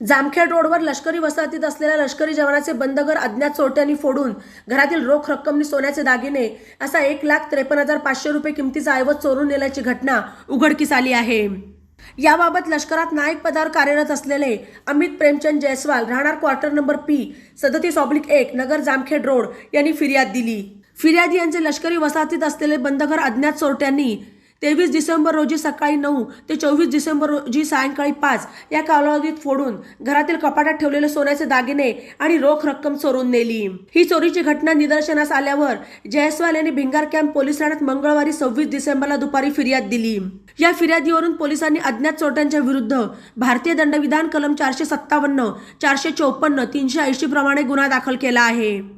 जामखेड रोडवर लष्करी वसाहतीत असलेल्या लष्करी जवानाचे बंद घर अज्ञात चोरट्यांनी फोडून घरातील रोख रक्कमनी सोन्याचे दागिने असा एक लाख त्रेपन्न हजार पाचशे रुपये किमतीचा ऐवज चोरून नेल्याची घटना उघडकीस आली आहे. याबाबत लष्करात नाईक पदावर कार्यरत असलेले अमित प्रेमचंद जयस्वाल राहणार क्वार्टर नंबर पी सदतीस ऑब्लिक एक नगर जामखेड रोड यांनी फिर्याद दिली. फिर्यादी यांचे लष्करी वसाहतीत असलेले बंदघर अज्ञात चोरट्यांनी तेवीस डिसेंबर रोजी सकाळी नऊ ते चोवीस डिसेंबर रोजी सायंकाळी पाच या कालावधीत फोडून घरातील कपाटात ठेवलेले सोन्याचे दागिने आणि रोख रक्कम चोरून नेली. ही चोरीची घटना निदर्शनास आल्यावर जयस्वाल यांनी भिंगार कॅम्प पोलीस ठाण्यात मंगळवारी सव्वीस डिसेंबरला दुपारी फिर्याद दिली. या फिर्यादीवरून पोलिसांनी अज्ञात चोरट्यांच्या विरुद्ध भारतीय दंडविधान कलम चारशे सत्तावन्न चारशे चौपन्न तीनशे ऐंशी प्रमाणे गुन्हा दाखल केला आहे.